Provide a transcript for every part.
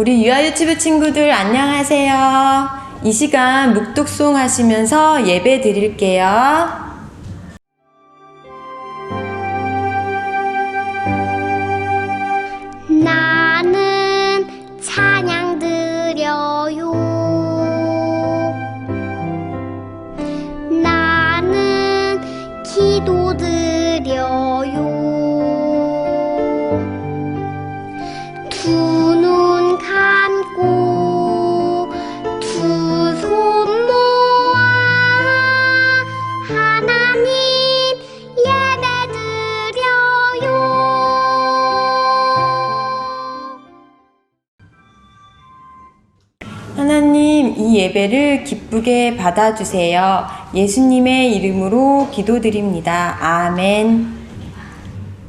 우리 유아 유튜브 친구들 안녕하세요. 이 시간 묵독송 하시면서 예배 드릴게요. 나는 찬양 드려요. 나는 기도 드려요. 예배를 기쁘게 받아주세요. 예수님의 이름으로 기도드립니다. 아멘.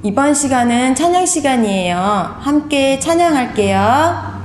이번 시간은 찬양 시간이에요. 함께 찬양할게요.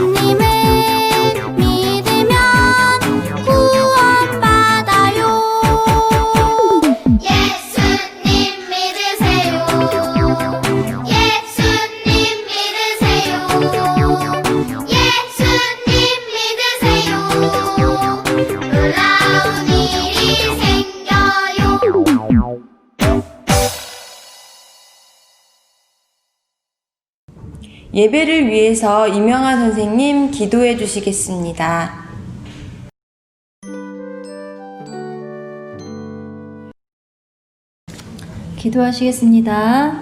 name 예배를 위해서 이명아 선생님 기도해 주시겠습니다. 기도하시겠습니다.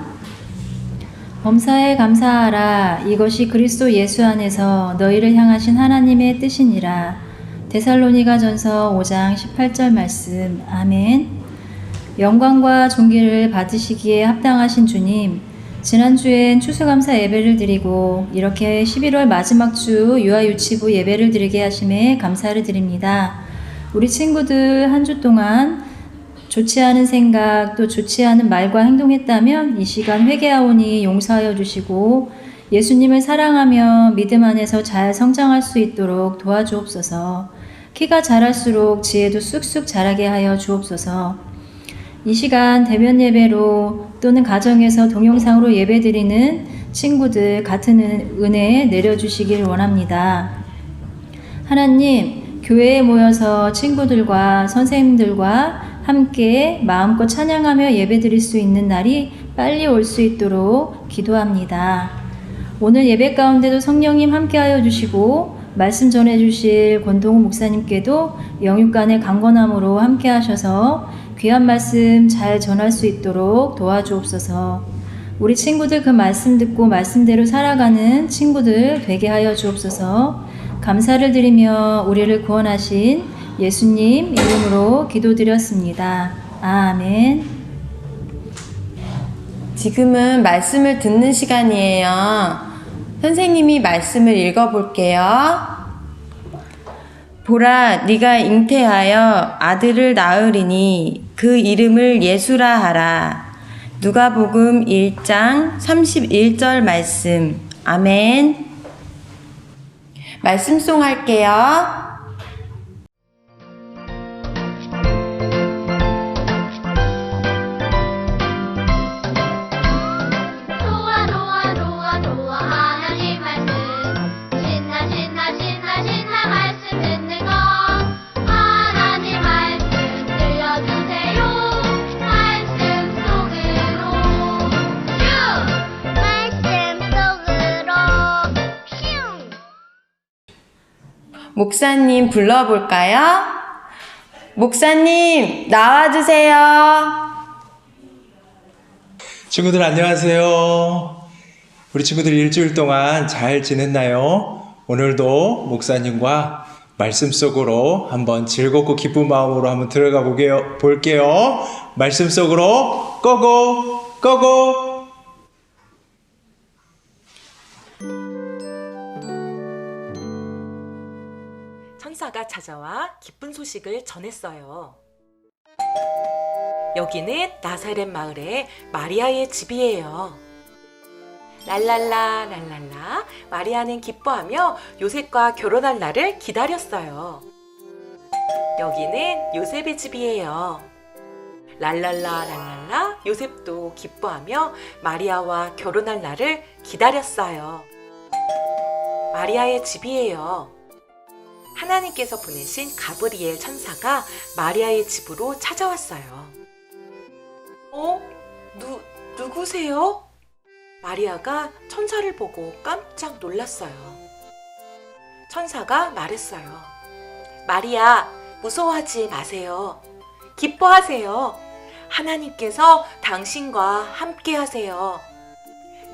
범사에 감사하라. 이것이 그리스도 예수 안에서 너희를 향하신 하나님의 뜻이니라. 데살로니가 전서 5장 18절 말씀. 아멘. 영광과 존귀를 받으시기에 합당하신 주님, 지난주엔 추수감사 예배를 드리고 이렇게 11월 마지막 주 유아유치부 예배를 드리게 하심에 감사를 드립니다. 우리 친구들 한 주 동안 좋지 않은 생각 또 좋지 않은 말과 행동했다면 이 시간 회개하오니 용서하여 주시고 예수님을 사랑하며 믿음 안에서 잘 성장할 수 있도록 도와주옵소서. 키가 자랄수록 지혜도 쑥쑥 자라게 하여 주옵소서. 이 시간 대면 예배로 또는 가정에서 동영상으로 예배 드리는 친구들 같은 은- 은혜 내려주시길 원합니다. 하나님, 교회에 모여서 친구들과 선생님들과 함께 마음껏 찬양하며 예배 드릴 수 있는 날이 빨리 올 수 있도록 기도합니다. 오늘 예배 가운데도 성령님 함께하여 주시고 말씀 전해 주실 권동우 목사님께도 영육간의 강건함으로 함께 하셔서 귀한 말씀 잘 전할 수 있도록 도와주옵소서. 우리 친구들 그 말씀 듣고 말씀대로 살아가는 친구들 되게 하여 주옵소서. 감사를 드리며 우리를 구원하신 예수님 이름으로 기도드렸습니다. 아멘. 지금은 말씀을 듣는 시간이에요. 선생님이 말씀을 읽어 볼게요. 보라 네가 잉태하여 아들을 낳으리니 그 이름을 예수라 하라. 누가복음 1장 31절 말씀. 아멘. 말씀 송 할게요. 목사님 불러볼까요? 목사님, 나와주세요. 친구들 안녕하세요. 우리 친구들 일주일 동안 잘 지냈나요? 오늘도 목사님과 말씀 속으로 한번 즐겁고 기쁜 마음으로 한번 들어가 볼게요. 말씀 속으로 고고 고고 천사가 찾아와 기쁜 소식을 전했어요. 여기는 나사렛 마을의 마리아의 집이에요. 랄랄라 랄랄라 마리아는 기뻐하며 요셉과 결혼할 날을 기다렸어요. 여기는 요셉의 집이에요. 랄랄라 랄랄라 요셉도 기뻐하며 마리아와 결혼할 날을 기다렸어요. 마리아의 집이에요. 하나님께서 보내신 가브리엘 천사가 마리아의 집으로 찾아왔어요. 어? 누, 누구세요? 마리아가 천사를 보고 깜짝 놀랐어요. 천사가 말했어요. 마리아, 무서워하지 마세요. 기뻐하세요. 하나님께서 당신과 함께 하세요.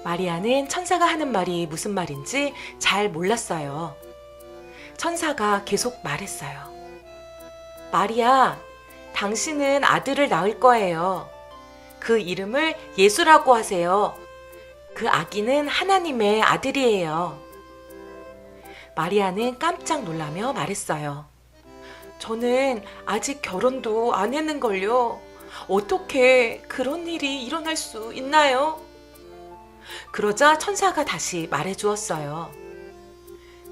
마리아는 천사가 하는 말이 무슨 말인지 잘 몰랐어요. 천사가 계속 말했어요. 마리아, 당신은 아들을 낳을 거예요. 그 이름을 예수라고 하세요. 그 아기는 하나님의 아들이에요. 마리아는 깜짝 놀라며 말했어요. 저는 아직 결혼도 안 했는걸요. 어떻게 그런 일이 일어날 수 있나요? 그러자 천사가 다시 말해 주었어요.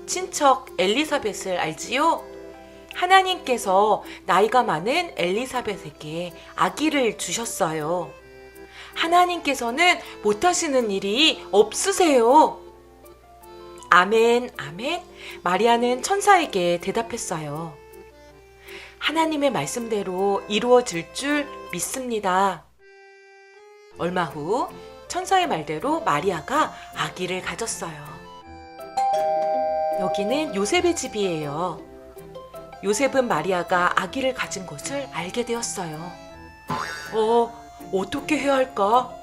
친척 엘리사벳을 알지요? 하나님께서 나이가 많은 엘리사벳에게 아기를 주셨어요. 하나님께서는 못하시는 일이 없으세요. 아멘, 아멘. 마리아는 천사에게 대답했어요. 하나님의 말씀대로 이루어질 줄 믿습니다. 얼마 후 천사의 말대로 마리아가 아기를 가졌어요. 여기는 요셉의 집이에요. 요셉은 마리아가 아기를 가진 것을 알게 되었어요. 어, 어떻게 해야 할까?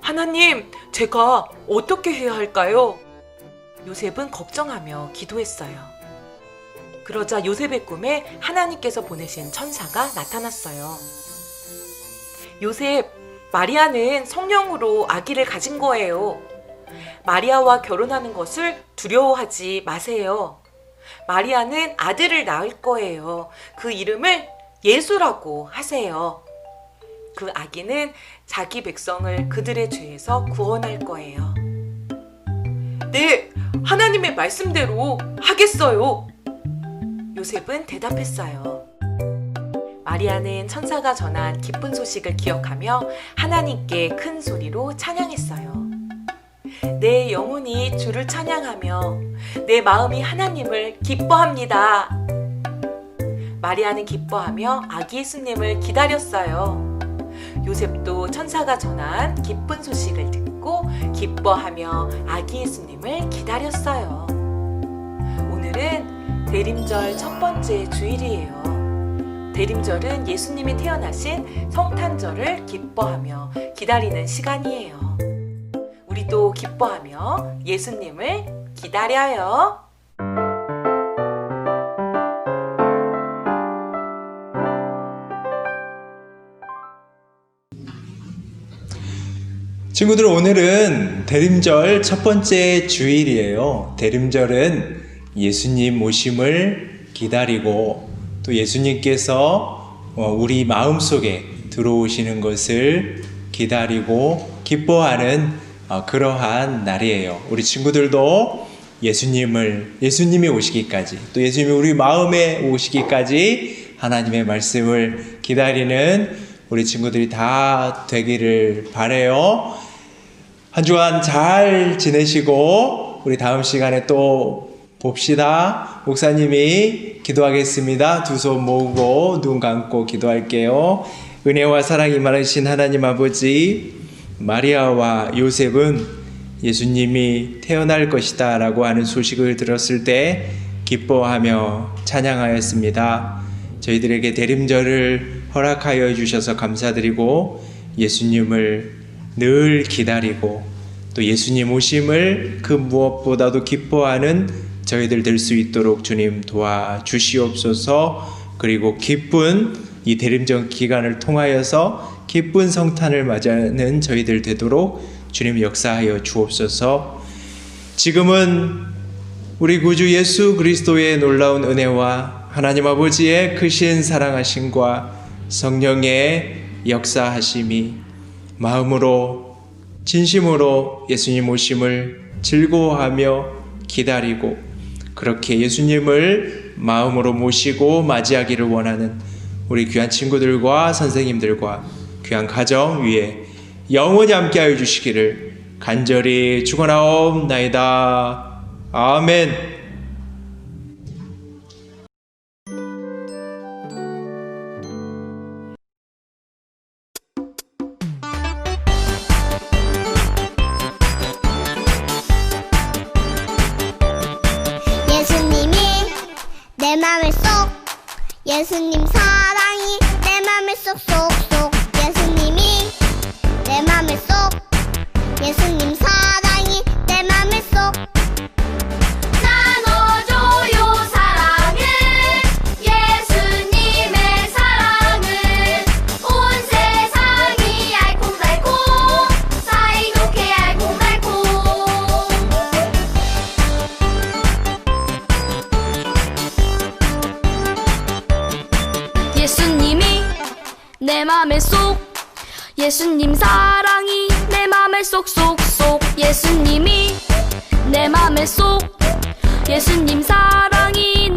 하나님, 제가 어떻게 해야 할까요? 요셉은 걱정하며 기도했어요. 그러자 요셉의 꿈에 하나님께서 보내신 천사가 나타났어요. 요셉, 마리아는 성령으로 아기를 가진 거예요. 마리아와 결혼하는 것을 두려워하지 마세요. 마리아는 아들을 낳을 거예요. 그 이름을 예수라고 하세요. 그 아기는 자기 백성을 그들의 죄에서 구원할 거예요. 네, 하나님의 말씀대로 하겠어요. 요셉은 대답했어요. 마리아는 천사가 전한 기쁜 소식을 기억하며 하나님께 큰 소리로 찬양했어요. 내 영혼이 주를 찬양하며 내 마음이 하나님을 기뻐합니다. 마리아는 기뻐하며 아기 예수님을 기다렸어요. 요셉도 천사가 전한 기쁜 소식을 듣고 기뻐하며 아기 예수님을 기다렸어요. 오늘은 대림절 첫 번째 주일이에요. 대림절은 예수님이 태어나신 성탄절을 기뻐하며 기다리는 시간이에요. 우리도 기뻐하며 예수님을 기다려요. 친구들 오늘은 대림절 첫 번째 주일이에요. 대림절은 예수님 오심을 기다리고 또 예수님께서 어, 우리 마음 속에 들어오시는 것을 기다리고 기뻐하는 어, 그러한 날이에요. 우리 친구들도 예수님을 예수님이 오시기까지 또 예수님이 우리 마음에 오시기까지 하나님의 말씀을 기다리는 우리 친구들이 다 되기를 바래요. 한 주간 잘 지내시고 우리 다음 시간에 또 봅시다. 목사님이 기도하겠습니다. 두 손 모으고 눈 감고 기도할게요. 은혜와 사랑이 많으신 하나님 아버지 마리아와 요셉은 예수님이 태어날 것이다 라고 하는 소식을 들었을 때 기뻐하며 찬양하였습니다. 저희들에게 대림절을 허락하여 주셔서 감사드리고 예수님을 늘 기다리고 또 예수님 오심을 그 무엇보다도 기뻐하는 저희들 될 수 있도록 주님 도와주시옵소서 그리고 기쁜 이 대림절 기간을 통하여서 기쁜 성탄을 맞이하는 저희들 되도록 주님 역사하여 주옵소서. 지금은 우리 구주 예수 그리스도의 놀라운 은혜와 하나님 아버지의 크신 사랑하심과 성령의 역사하심이 마음으로 진심으로 예수님 오심을 즐거워하며 기다리고 그렇게 예수님을 마음으로 모시고 맞이하기를 원하는 우리 귀한 친구들과 선생님들과 귀한 가정 위에 영원히 함께하여 주시기를 간절히 축원하옵나이다. 아멘. 쏙쏙쏙 예수님이 내 맘에 쏙. 예수님 사랑이